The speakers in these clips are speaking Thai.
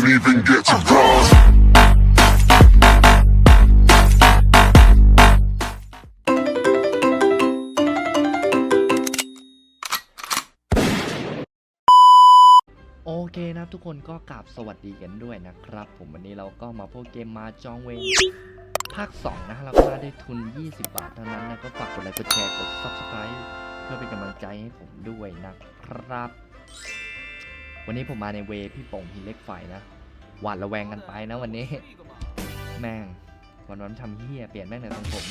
didn't even get to cross. โอเคนะทุกคนก็กราบสวัสดีกันด้วยนะครับ ผมวันนี้เราก็มาพบเกมมาจองเวงภาค 2 นะฮะเราก็มาได้ทุน 20 บาทเท่านั้นนะ ก็ฝากกดไลค์กดแชร์กด subscribe เพื่อเป็นกำลังใจให้ผมด้วยนะครับ วันนี้ผมมาในเวพี่โป่งหินเล็กไฟนะ หวาดระแวงกันไปนะวันนี้ แม่ง วันวันทำเฮียเปลี่ยนแม่งแต่ทรงผม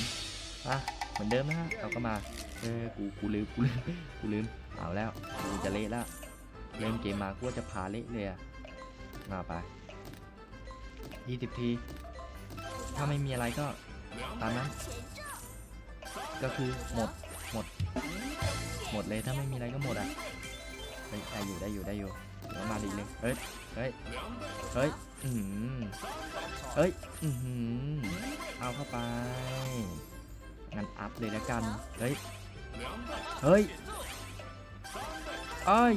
อะเหมือนเดิมนะฮะเราก็มา เออ กู กูลืม กูลืม กูลืม เอาแล้ว กูจะเละแล้วเริ่มเกมมากูว่าจะพาเละเลยอะมาไป20ที ถ้าไม่มีอะไรก็ตามนั้น ก็คือหมด หมด หมดเลยถ้าไม่มีอะไรก็หมดอะได้อยู่ได้อยู่ได้อยู่ เดี๋ยวมาดีเลยเฮ้ย เฮ้ย เฮ้ย อือหือเฮ้ย อือหือเอาเข้าไปงั้นอัพเลยแล้วกัน เฮ้ย เฮ้ยเอ้ย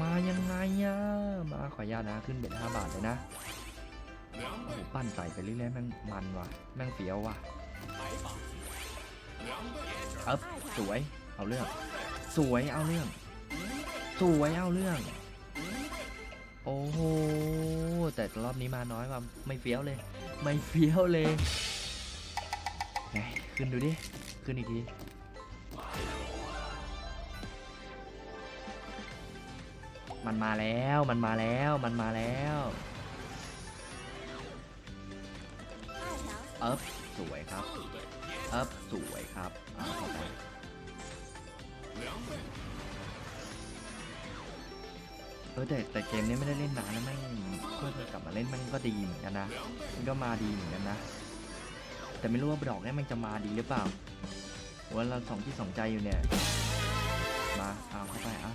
มายังไงอะมาขออนุญาตนะ ขึ้นเบ็ดห้าบาทเลยนะโอ้โหปั้นใส่ไปเรื่อยๆแม่งมันว่ะ แม่งเฟี้ยวว่ะ เอ๊บสวย เอาเรื่อง สวย เอาเรื่อง สวย เอาเรื่อง โอ้โห แต่รอบนี้มาน้อยว่ะไม่เฟี้ยวเลย ไม่เฟี้ยวเลยไหนขึ้นดูดิ ขึ้นอีกทีมันมาแล้ว มันมาแล้ว มันมาแล้ว เอ๊บ สวยครับอ๊บสวยครับเอาเข้าไปเออแต่แต่เกมนี้ไม่ได้เล่นนานแล้วแม่เพื่อนกลับมาเล่นมันก็ดีเหมือนกันนะมันก็มาดีเหมือนกันนะ แต่ไม่รู้ว่าดอกนี้มันจะมาดีหรือเปล่าว่าเราสองที่สองใจอยู่เนี่ย มาเอาเข้าไปอะ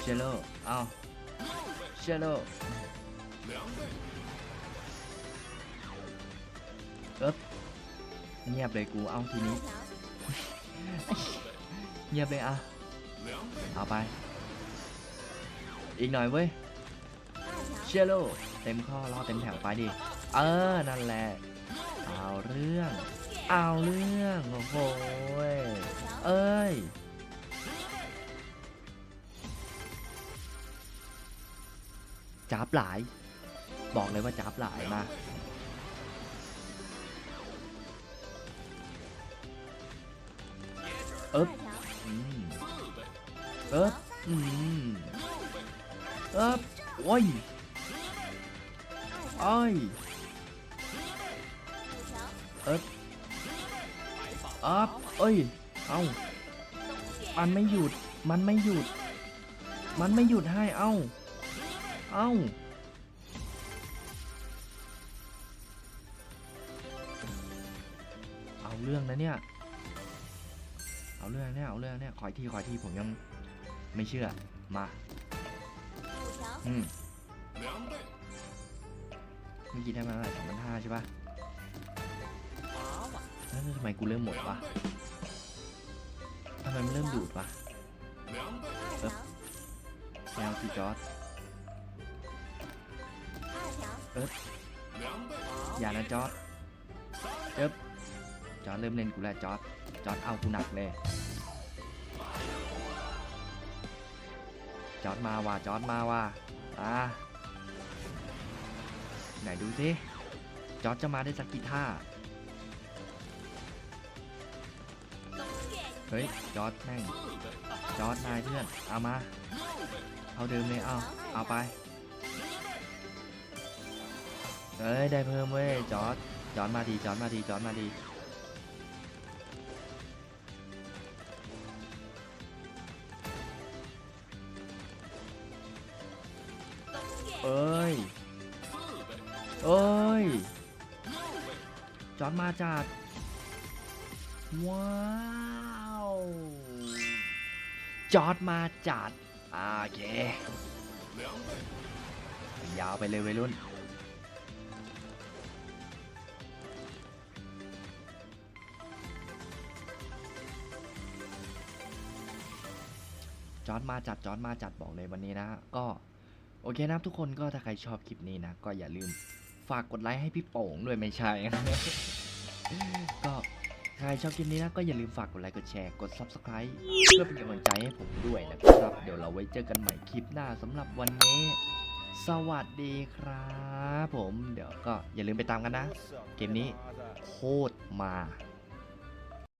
เชลโลเอาเชลโล เอ๊บเงียบเลยกูเอาทีนี้ เงียบเลยอะ เอาไป อีกหน่อยเว้ย เชลโลเต็มข้อรอเต็มแถวไปดิ เออ นั่นแหละ เอาเรื่อง เอาเรื่อง โอ้โหเอ้ยจับหลาย บอกเลยว่าจับหลายมา เอ๊บอืมเอ๊บอืมเอ๊บโอ้ยโอ้ยเอ๊บอ๊บเอ้ย เอ้ามันไม่หยุด มันไม่หยุด มันไม่หยุดให้ เอ้า เอ้าเอาเรื่องนะเนี่ย เอาเรื่องเนี่ยเอาเรื่องเนี่ยขออีกทีขออีกทีผมยังไม่เชื่อมาอืมเมื่อกี้ได้มาเท่าไหร่สองพันห้าใช่ปะแล้วทำไมกูเริ่มหมดวะทำไมมันเริ่มดูดวะเอ๊บแนวที่จอร์ดอย่านะจอร์ดเอ๊บ จอร์ดเริ่มเล่นกูแล้วจอร์ดจอร์ดเอากูหนักเลย จอร์ดมาว่ะจอร์ดมาว่ะอ่าไหนดูสิจอร์ดจะมาได้สักกี่ท่า เฮ้ย จอร์ดแม่ง จอร์ดนายเพื่อน เอามา เอาเดิมเลย เอา เอาไปเอ้ย ได้เพิ่มเว้ย จอร์ดจอร์ดมาดี จอร์ดมาดี จอร์ดมาดี เอ้ย เอ้ย จอดมาจัด ว้าว จอดมาจัด โอเค ยาวไปเลยวัยรุ่นจอร์ดมาจัดจอร์ดมาจัดบอกเลยวันนี้นะ ก็ โอเคนะครับทุกคนก็ถ้าใครชอบคลิปนี้นะ ก็อย่าลืมฝากกดไลค์ให้พี่โป่งด้วยไม่ใช่ ก็ใครชอบคลิปนี้นะ ก็อย่าลืมฝากกดไลค์กดแชร์กด subscribe เพื่อเป็นกำลังใจให้ผมด้วยนะครับ เดี๋ยวเราไว้เจอกันใหม่คลิปหน้าสำหรับวันนี้ สวัสดีครับผมเดี๋ยวก็อย่าลืมไปตามกันนะ เกมนี้โคตรมา